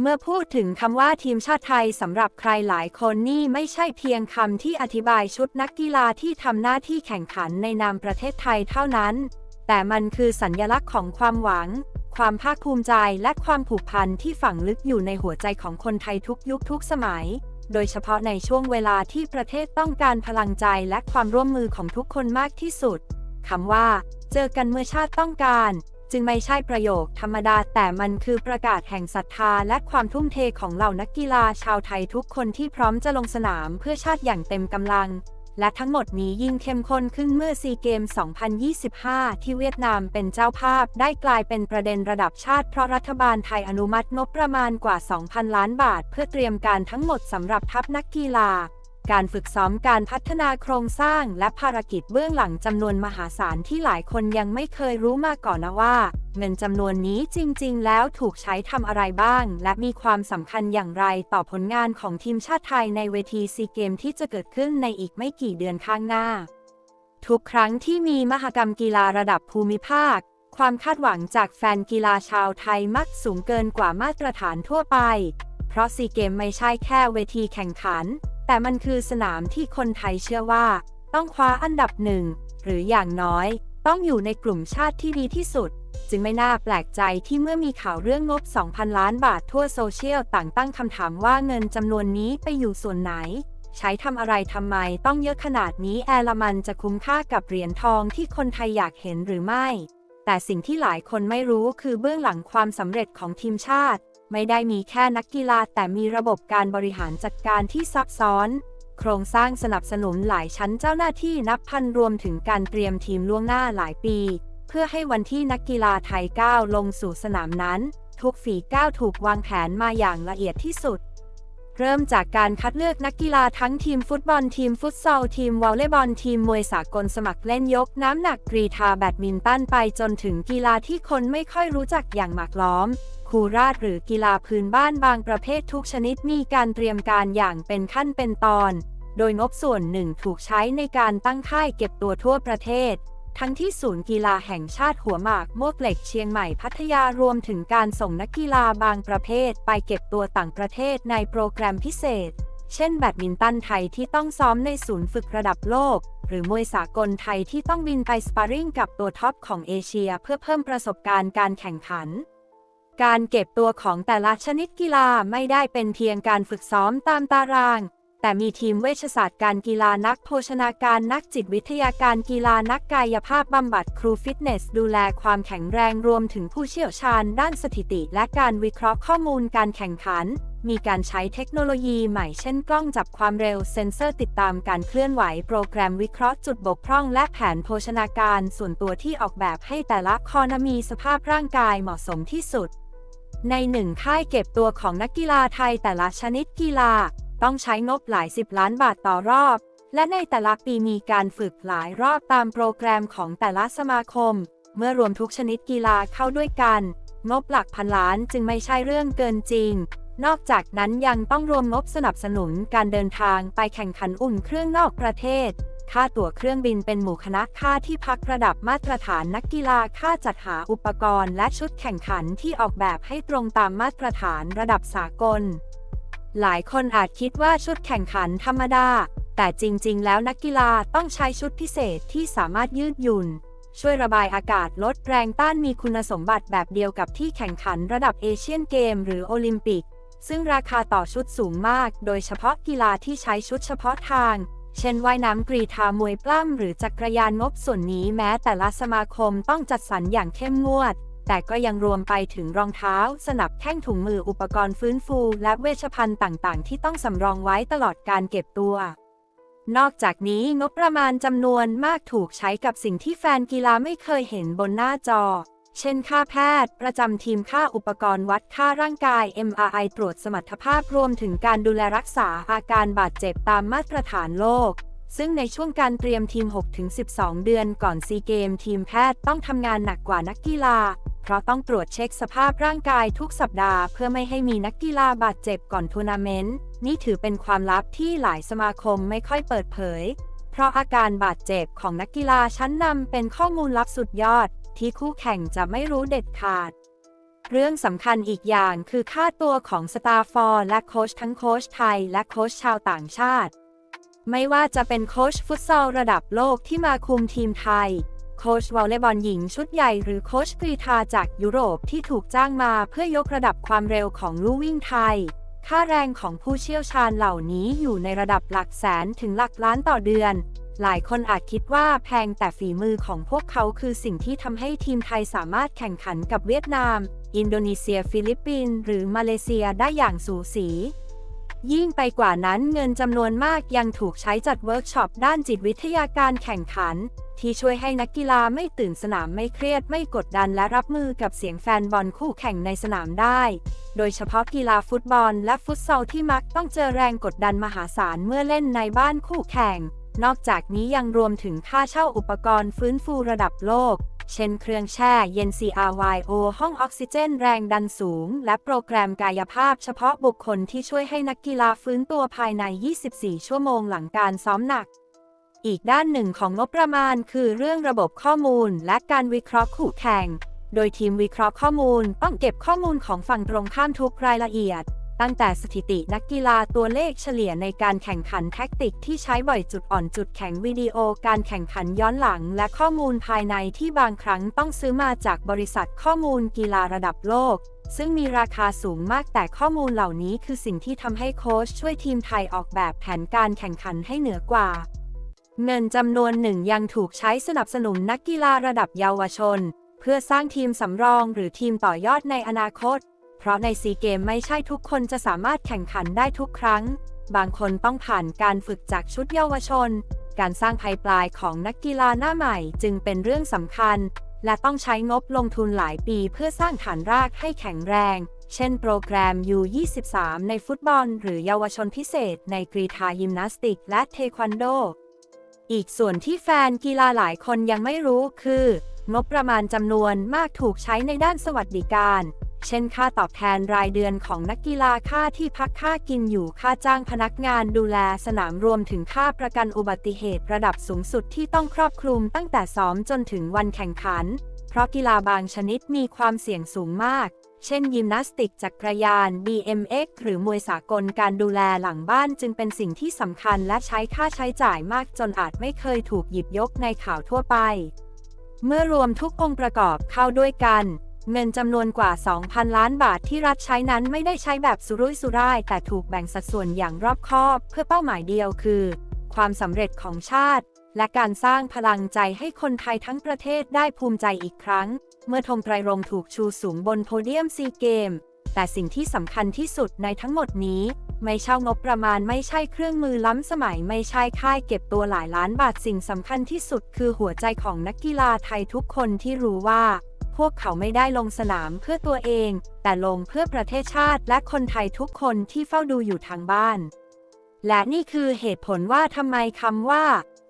เมื่อพูดถึงคำว่าทีมชาติไทยสำหรับใครหลายคนนี่ไม่ใช่เพียงคำที่อธิบายชุดนักกีฬาที่ทำหน้าที่แข่งขันในนามประเทศไทยเท่านั้น แต่มันคือสัญญลักษณ์ของความหวัง ความภาคภูมิใจและความผูกพันที่ฝังลึกอยู่ในหัวใจของคนไทยทุกยุคทุกสมัย โดยเฉพาะในช่วงเวลาที่ประเทศต้องการพลังใจและความร่วมมือของทุกคนมากที่สุดคำว่า เจอกันเมื่อชาติต้องการ จึงไม่ใช่ประโยคธรรมดา แต่มันคือประกาศแห่งศรัทธาและความทุ่มเทของเหล่านักกีฬาชาวไทยทุกคนที่พร้อมจะลงสนามเพื่อชาติอย่างเต็มกำลัง และทั้งหมดนี้ยิ่งเข้มข้นขึ้นเมื่อซีเกม 2025 ที่เวียดนามเป็นเจ้าภาพได้กลายเป็นประเด็นระดับชาติเพราะรัฐบาลไทยอนุมัติงบประมาณกว่า 2,000 ล้านบาท เพื่อเตรียมการทั้งหมดสำหรับทัพนักกีฬา การฝึกซ้อมการพัฒนาโครงสร้างและภารกิจเบื้องหลังจำนวนมหาศาลที่หลายคนยังไม่เคยรู้มาก่อนนะว่า เงินจำนวนนี้จริง ๆ แล้วถูกใช้ทำอะไรบ้าง และมีความสำคัญอย่างไรต่อผลงานของทีมชาติไทยในเวทีซีเกมที่จะเกิดขึ้นในอีกไม่กี่เดือนข้างหน้า ทุกครั้งที่มีมหกรรมกีฬาระดับภูมิภาค ความคาดหวังจากแฟนกีฬาชาวไทยมักสูงเกินกว่ามาตรฐานทั่วไป เพราะซีเกมไม่ใช่แค่เวทีแข่งขัน แต่มันคือสนามที่คนไทยเชื่อว่า ต้องคว้าอันดับหนึ่ง หรืออย่างน้อย ต้องอยู่ในกลุ่มชาติที่ดีที่สุด จึงไม่น่าแปลกใจที่เมื่อมีข่าวเรื่องงบ 2,000 ล้านบาททั่วโซเชียลต่างตั้งคำถามว่าเงินจำนวนนี้ไปอยู่ส่วนไหน ใช้ทำอะไรทำไมต้องเยอะขนาดนี้แอร์ลมันจะคุ้มค่ากับเหรียญทองที่คนไทยอยากเห็นหรือไม่ แต่สิ่งที่หลายคนไม่รู้คือเบื้องหลังความสำเร็จของทีมชาติ ไม่ได้มีแค่นักกีฬาแต่มีระบบการบริหารจัดการที่ซับซ้อน โครงสร้างสนับสนุนหลายชั้นเจ้าหน้าที่นับพันรวมถึงการเตรียมทีมล่วงหน้าหลายปี เพื่อให้วันที่นักกีฬาไทยก้าวลงสู่สนามนั้น ทุกฝีก้าวถูกวางแผนมาอย่างละเอียดที่สุด เริ่มจากการคัดเลือกนักกีฬาทั้งทีมฟุตบอลทีมฟุตซอลทีมวอลเลย์บอลทีมมวยสากลสมัครเล่นยกน้ำหนักกรีธาแบดมินตันไปจนถึงกีฬาที่คนไม่ค่อยรู้จักอย่างหมากล้อม คูราดหรือกีฬาพื้นบ้านบางประเภททุกชนิดมีการเตรียมการอย่างเป็นขั้นเป็นตอน โดยงบส่วนหนึ่งถูกใช้ในการตั้งค่ายเก็บตัวทั่วประเทศ ทั้งที่ศูนย์กีฬาแห่งชาติหัวหมากมวกเหล็กเชียงใหม่พัทยารวมถึงการส่งนักกีฬาบางประเภทไปเก็บตัวต่างประเทศในโปรแกรมพิเศษ เช่นแบดมินตันไทยที่ต้องซ้อมในศูนย์ฝึกระดับโลก หรือมวยสากลไทยที่ต้องบินไปสปาริ่งกับตัวท็อปของเอเชียเพื่อเพิ่มประสบการณ์การแข่งขันการเก็บตัวของแต่ละชนิดกีฬาไม่ได้เป็นเพียงการฝึกซ้อมตามตาราง แต่มีทีมเวชศาสตร์การกีฬานักโภชนาการนักจิตวิทยาการกีฬานักกายภาพบำบัดครูฟิตเนส ดูแลความแข็งแรงรวมถึงผู้เชี่ยวชาญด้านสถิติ และการวิเคราะห์ข้อมูลการแข่งขัน มีการใช้เทคโนโลยีใหม่เช่นกล้องจับความเร็วเซ็นเซอร์ติดตามการเคลื่อนไหว โปรแกรมวิเคราะห์จุดบกพร่อง และแผนโภชนาการส่วนตัวที่ออกแบบให้แต่ละคอนมีสภาพร่างกายเหมาะสมที่สุด ในหนึ่งค่ายเก็บตัวของนักกีฬาไทยแต่ละชนิดกีฬา ต้องใช้งบหลายสิบล้านบาทต่อรอบ และในแต่ละปีมีการฝึกหลายรอบตามโปรแกรมของแต่ละสมาคม เมื่อรวมทุกชนิดกีฬาเข้าด้วยกัน งบหลักพันล้านจึงไม่ใช่เรื่องเกินจริง นอกจากนั้นยังต้องรวมงบสนับสนุนการเดินทางไปแข่งขันอุ่นเครื่องนอกประเทศ ค่าตั๋วเครื่องบินเป็นหมู่คณะค่าที่พักระดับมาตรฐานนักกีฬาค่าจัดหาอุปกรณ์และชุดแข่งขันที่ออกแบบให้ตรงตามมาตรฐานระดับสากล หลายคนอาจคิดว่าชุดแข่งขันธรรมดา แต่จริง ๆ แล้วนักกีฬาต้องใช้ชุดพิเศษที่สามารถยืดหยุ่น ช่วยระบายอากาศลดแรงต้านมีคุณสมบัติแบบเดียวกับที่แข่งขันระดับเอเชียนเกมหรือโอลิมปิก ซึ่งราคาต่อชุดสูงมาก โดยเฉพาะกีฬาที่ใช้ชุดเฉพาะทาง เช่นว่ายน้ำกรีธามวยปล้ำหรือจักรยานงบส่วนนี้แม้แต่ละสมาคมต้องจัดสรรอย่างเข้มงวด แต่ก็ยังรวมไปถึงรองเท้า สนับแข้งถุงมืออุปกรณ์ฟื้นฟู และเวชภัณฑ์ต่างๆ ที่ต้องสำรองไว้ตลอดการเก็บตัวนอกจากนี้งบประมาณจำนวนมากถูกใช้กับสิ่งที่แฟนกีฬาไม่เคยเห็นบนหน้าจอ เช่นค่าแพทย์ ประจำทีมค่าอุปกรณ์วัดค่าร่างกาย MRI ตรวจสมรรถภาพรวมถึงการดูแลรักษาอาการบาดเจ็บตามมาตรฐานโลก ซึ่งในช่วงการเตรียมทีม 6-12 เดือนก่อนซีเกม ทีมแพทย์ต้องทำงานหนักกว่านักกีฬา เพราะต้องตรวจเช็คสภาพร่างกายทุกสัปดาห์เพื่อไม่ให้มีนักกีฬาบาดเจ็บก่อนทัวร์นาเมนต์ นี่ถือเป็นความลับที่หลายสมาคมไม่ค่อยเปิดเผย เพราะอาการบาดเจ็บของนักกีฬาชั้นนำเป็นข้อมูลลับสุดยอด ที่คู่แข่งจะไม่รู้เด็ดขาด เรื่องสำคัญอีกอย่างคือค่าตัวของสตาร์ฟอร์และโค้ชทั้งโค้ชไทยและโค้ชชาวต่างชาติ ไม่ว่าจะเป็นโค้ชฟุตซอลระดับโลกที่มาคุมทีมไทย โค้ชวอลเลย์บอลหญิงชุดใหญ่หรือโค้ชกรีธาจากยุโรปที่ถูกจ้างมาเพื่อยกระดับความเร็วของลู่วิ่งไทย ค่าแรงของผู้เชี่ยวชาญเหล่านี้อยู่ในระดับหลักแสนถึงหลักล้านต่อเดือน หลายคนอาจคิดว่าแพงแต่ฝีมือของพวกเขาคือสิ่งที่ทำให้ทีมไทยสามารถแข่งขันกับเวียดนาม อินโดนีเซีย ฟิลิปปินส์หรือมาเลเซียได้อย่างสูสี ยิ่งไปกว่านั้นเงินจำนวนมากยังถูกใช้จัดเวิร์กช็อปด้านจิตวิทยาการแข่งขัน ที่ช่วยให้นักกีฬาไม่ตื่นสนามไม่เครียดไม่กดดันและรับมือกับเสียงแฟนบอลคู่แข่งในสนามได้ โดยเฉพาะกีฬาฟุตบอลและฟุตซอลที่มักต้องเจอแรงกดดันมหาศาลเมื่อเล่นในบ้านคู่แข่ง นอกจากนี้ยังรวมถึงค่าเช่าอุปกรณ์ฟื้นฟูระดับโลก เช่นเครื่องแช่เย็น CRYO ห้องออกซิเจนแรงดันสูง และโปรแกรมกายภาพเฉพาะบุคคลที่ช่วยให้นักกีฬาฟื้นตัวภายใน 24 ชั่วโมงหลังการซ้อมหนัก อีกด้านหนึ่งของงบประมาณคือเรื่องระบบข้อมูลและการวิเคราะห์คู่แข่ง โดยทีมวิเคราะห์ข้อมูลต้องเก็บข้อมูลของฝั่งตรงข้ามทุกรายละเอียด ตั้งแต่สถิตินักกีฬาตัวเลขเฉลี่ยในการแข่งขันแท็กติกที่ใช้บ่อยจุดอ่อนจุดแข็งวิดีโอการแข่งขันย้อนหลัง และข้อมูลภายในที่บางครั้งต้องซื้อมาจากบริษัทข้อมูลกีฬาระดับโลก ซึ่งมีราคาสูงมากแต่ข้อมูลเหล่านี้คือสิ่งที่ทำให้โค้ชช่วยทีมไทยออกแบบแผนการแข่งขันให้เหนือกว่า เงินจำนวนหนึ่งยังถูกใช้สนับสนุนนักกีฬาระดับเยาวชน เพื่อสร้างทีมสำรองหรือทีมต่อยอดในอนาคต เพราะในซีเกมไม่ใช่ทุกคนจะสามารถแข่งขันได้ทุกครั้ง บางคนต้องผ่านการฝึกจากชุดเยาวชน การสร้างภายปลายของนักกีฬาหน้าใหม่จึงเป็นเรื่องสำคัญ และต้องใช้งบลงทุนหลายปีเพื่อสร้างฐานรากให้แข็งแรง เช่นโปรแกรม U23 ในฟุตบอล หรือเยาวชนพิเศษ ในกรีฑายิมนาสติก และเทควันโด อีกส่วนที่แฟนกีฬาหลายคนยังไม่รู้คืองบประมาณจำนวนมากถูกใช้ในด้านสวัสดิการ เช่นค่าตอบแทนรายเดือนของนักกีฬาค่าที่พักค่ากินอยู่ค่าจ้างพนักงานดูแลสนามรวมถึงค่าประกันอุบัติเหตุระดับสูงสุดที่ต้องครอบคลุมตั้งแต่ซ้อมจนถึงวันแข่งขัน เพราะกีฬาบางชนิดมีความเสี่ยงสูงมาก เช่น ยิมนาสติกจักรยาน BMX หรือมวยสากลการดูแลหลังบ้านจึงเป็นสิ่งที่สำคัญและใช้ค่าใช้จ่ายมากจนอาจไม่เคยถูกหยิบยกในข่าวทั่วไป เมื่อรวมทุกองค์ประกอบเข้าด้วยกัน เงินจำนวนกว่า 2,000 ล้านบาทที่รัฐใช้นั้นไม่ได้ใช้แบบสุรุ่ยสุร่าย แต่ถูกแบ่งสัดส่วนอย่างรอบคอบ เพื่อเป้าหมายเดียวคือ ความสำเร็จของชาติ และการสร้างพลังใจให้คนไทยทั้งประเทศได้ภูมิใจอีกครั้ง เมื่อธงไตรรงถูกชูสูงบนโพเดียมซีเกม แต่สิ่งที่สำคัญที่สุดในทั้งหมดนี้ ไม่เช่างบประมาณไม่ใช่เครื่องมือล้ำสมัยไม่ใช่ค่ายเก็บตัวหลายล้านบาทสิ่งสำคัญที่สุด คือหัวใจของนักกีฬาไทยทุกคนที่รู้ว่า พวกเขาไม่ได้ลงสนามเพื่อตัวเอง แต่ลงเพื่อประเทศชาติและคนไทยทุกคนที่เฝ้าดูอยู่ทางบ้าน และนี่คือเหตุผลว่าทำไมคำว่า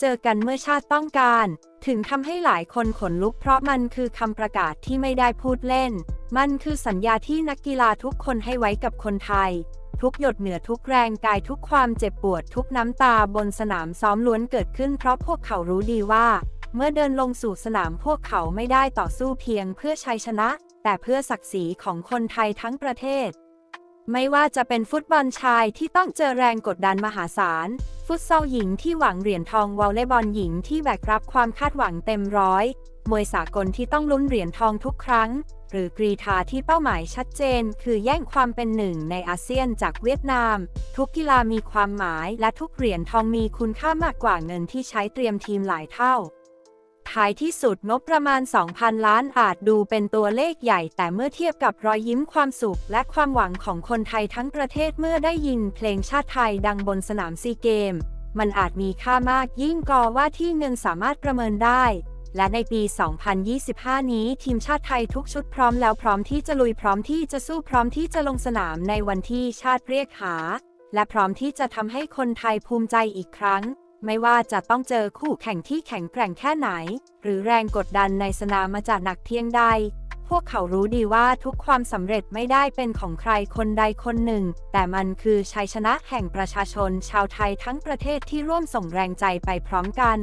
เจอกันเมื่อชาติต้องการ ถึงทำให้หลายคนขนลุกเพราะมันคือคำประกาศที่ไม่ได้พูดเล่น มันคือสัญญาที่นักกีฬาทุกคนให้ไว้กับคนไทย ทุกหยดเหนือทุกแรงกายทุกความเจ็บปวดทุกน้ำตาบนสนามซ้อมล้วนเกิดขึ้น เพราะพวกเขารู้ดีว่า เมื่อเดินลงสู่สนามพวกเขาไม่ได้ต่อสู้เพียงเพื่อชัยชนะ แต่เพื่อศักดิ์ศรีของคนไทยทั้งประเทศ ไม่ว่าจะเป็นฟุตบอลชายที่ต้องเจอแรงกดดันมหาศาล ฟุตซอลหญิงที่หวังเหรียญทองวอลเลย์บอลหญิงที่แบกรับความคาดหวังเต็มร้อย มวยสากลที่ต้องลุ้นเหรียญทองทุกครั้ง หรือกรีธาที่เป้าหมายชัดเจน คือแย่งความเป็นหนึ่งในอาเซียนจากเวียดนาม ทุกกีฬามีความหมายและทุกเหรียญทองมีคุณค่ามากกว่าเงินที่ใช้เตรียมทีมหลายเท่า ท้ายที่สุดงบประมาณ 2,000 ล้านอาจดูเป็นตัวเลขใหญ่ แต่เมื่อเทียบกับรอยยิ้มความสุข และความหวังของคนไทยทั้งประเทศเมื่อได้ยินเพลงชาติไทยดังบนสนามซีเกม มันอาจมีค่ามากยิ่งกอว่าที่เงินสามารถประเมินได้ และในปี 2025 นี้ทีมชาติไทยทุกชุดพร้อมแล้วพร้อมที่จะลุยพร้อมที่จะสู้พร้อมที่จะลงสนามในวันที่ชาติเรียกหา และพร้อมที่จะทำให้คนไทยภูมิใจอีกครั้ง ไม่ว่าจะต้องเจอคู่แข่งที่แข็งแกร่งแค่ไหน หรือแรงกดดันในสนามมาจากหนักเพียงใด พวกเขารู้ดีว่าทุกความสำเร็จไม่ได้เป็นของใครคนใดคนหนึ่ง แต่มันคือชัยชนะแห่งประชาชนชาวไทยทั้งประเทศที่ร่วมส่งแรงใจไปพร้อมกัน